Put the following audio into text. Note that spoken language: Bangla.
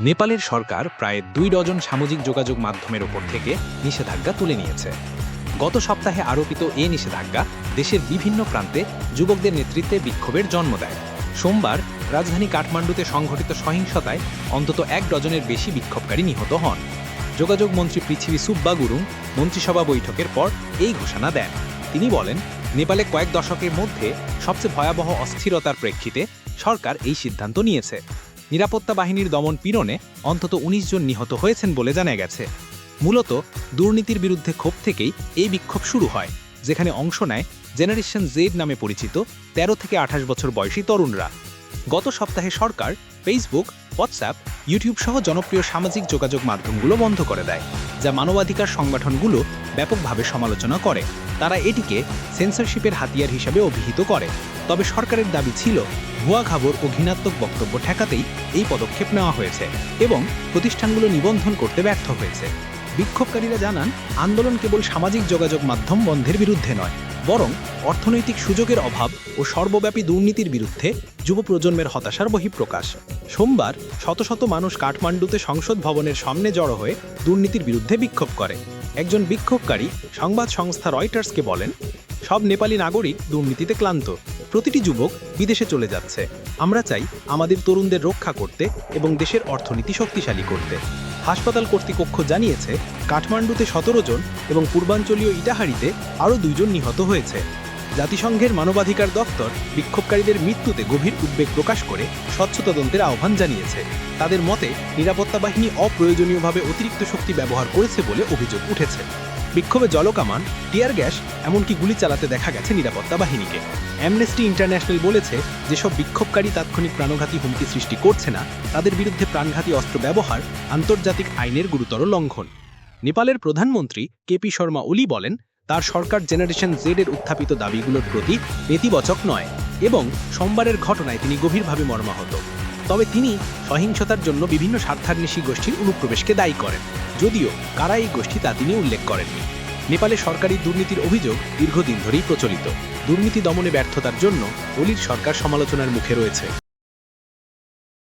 নেপালের সরকার প্রায় দুই ডজন সামাজিক যোগাযোগ মাধ্যমের ওপর থেকে নিষেধাজ্ঞা তুলে নিয়েছে। গত সপ্তাহে আরোপিত এ নিষেধাজ্ঞা দেশের বিভিন্ন প্রান্তে যুবকদের নেতৃত্বে বিক্ষোভের জন্ম দেয়। সোমবার রাজধানী কাঠমান্ডুতে সংঘটিত সহিংসতায় অন্তত এক ডজনের বেশি বিক্ষোভকারী নিহত হন। যোগাযোগ মন্ত্রী পৃথিবী সুব্বা গুরুং মন্ত্রিসভা বৈঠকের পর এই ঘোষণা দেন। তিনি বলেন, নেপালে কয়েক দশকের মধ্যে সবচেয়ে ভয়াবহ অস্থিরতার প্রেক্ষিতে সরকার এই সিদ্ধান্ত নিয়েছে। নিরাপত্তা বাহিনীর দমন পীড়নে অন্তত ১৯ জন নিহত হয়েছেন বলে জানা গেছে। মূলত দুর্নীতির বিরুদ্ধে ক্ষোভ থেকেই এই বিক্ষোভ শুরু হয়, যেখানে অংশ নেয় জেনারেশন জেড নামে পরিচিত ১৩ থেকে আঠাশ বছর বয়সী তরুণরা। গত সপ্তাহে সরকার ফেসবুক হোয়াটসঅ্যাপ ইউটিউব সহ জনপ্রিয় সামাজিক যোগাযোগ মাধ্যমগুলো বন্ধ করে দেয়, যা মানবাধিকার সংগঠনগুলো ব্যাপকভাবে সমালোচনা করে। তারা এটিকে সেন্সরশিপের হাতিয়ার হিসাবে অভিহিত করে। তবে সরকারের দাবি ছিল, ভুয়া খবর ও ঘৃণাত্মক বক্তব্য ঠেকাতেই এই পদক্ষেপ নেওয়া হয়েছে এবং প্রতিষ্ঠানগুলো নিবন্ধন করতে ব্যর্থ হয়েছে। বিক্ষোভকারীরা জানান, আন্দোলন কেবল সামাজিক যোগাযোগ মাধ্যম বন্ধের বিরুদ্ধে নয়, বরং অর্থনৈতিক সুযোগের অভাব ও সর্বব্যাপী দুর্নীতির বিরুদ্ধে যুব প্রজন্মের হতাশার বহিঃপ্রকাশ। সোমবার শত শত মানুষ কাঠমান্ডুতে সংসদ ভবনের সামনে জড়ো হয়ে দুর্নীতির বিরুদ্ধে বিক্ষোভ করে। একজন বিক্ষোভকারী সংবাদ সংস্থা রয়টার্সকে বলেন, সব নেপালি নাগরিক দুর্নীতিতে ক্লান্ত। প্রতিটি যুবক বিদেশে চলে যাচ্ছে। আমরা চাই আমাদের তরুণদের রক্ষা করতে এবং দেশের অর্থনীতি শক্তিশালী করতে। হাসপাতাল কর্তৃপক্ষ জানিয়েছে, কাঠমান্ডুতে সতেরো জন এবং পূর্বাঞ্চলীয় ইটাহারিতে আরও দুইজন নিহত হয়েছে। জাতিসংঘের মানবাধিকার দপ্তর বিক্ষোভকারীদের মৃত্যুতে গভীর উদ্বেগ প্রকাশ করে স্বচ্ছ তদন্তের আহ্বান জানিয়েছে। তাদের মতে, নিরাপত্তা বাহিনী অপ্রয়োজনীয়ভাবে অতিরিক্ত শক্তি ব্যবহার করেছে বলে অভিযোগ উঠেছে। বিক্ষোভে জলকামান, টিয়ার গ্যাস, এমনকি গুলি চালাতে দেখা গেছে নিরাপত্তা বাহিনীকে। অ্যামনেস্টি ইন্টারন্যাশনাল বলেছে, যেসব বিক্ষোভকারী তাৎক্ষণিক প্রাণঘাতী হুমকি সৃষ্টি করছে না, তাদের বিরুদ্ধে প্রাণঘাতী অস্ত্র ব্যবহার, আন্তর্জাতিক আইনের গুরুতর লঙ্ঘন। নেপালের প্রধানমন্ত্রী কেপি শর্মা ওলি বলেন তার সরকার জেনারেশন জেড এর উত্থাপিত দাবিগুলোর প্রতি নেতিবাচক নয় এবং সোমবারের ঘটনায় তিনি গভীরভাবে মর্মাহত। তবে তিনি সহিংসতার জন্য বিভিন্ন স্বার্থান্বেষী গোষ্ঠীর অনুপ্রবেশকে দায়ী করেন। যদিও কারা এই গোষ্ঠী তা তিনি উল্লেখ করেননি। নেপালে সরকারি দুর্নীতির অভিযোগ দীর্ঘদিন ধরেই প্রচলিত। দুর্নীতি দমনে ব্যর্থতার জন্য অলির সরকার সমালোচনার মুখে রয়েছে।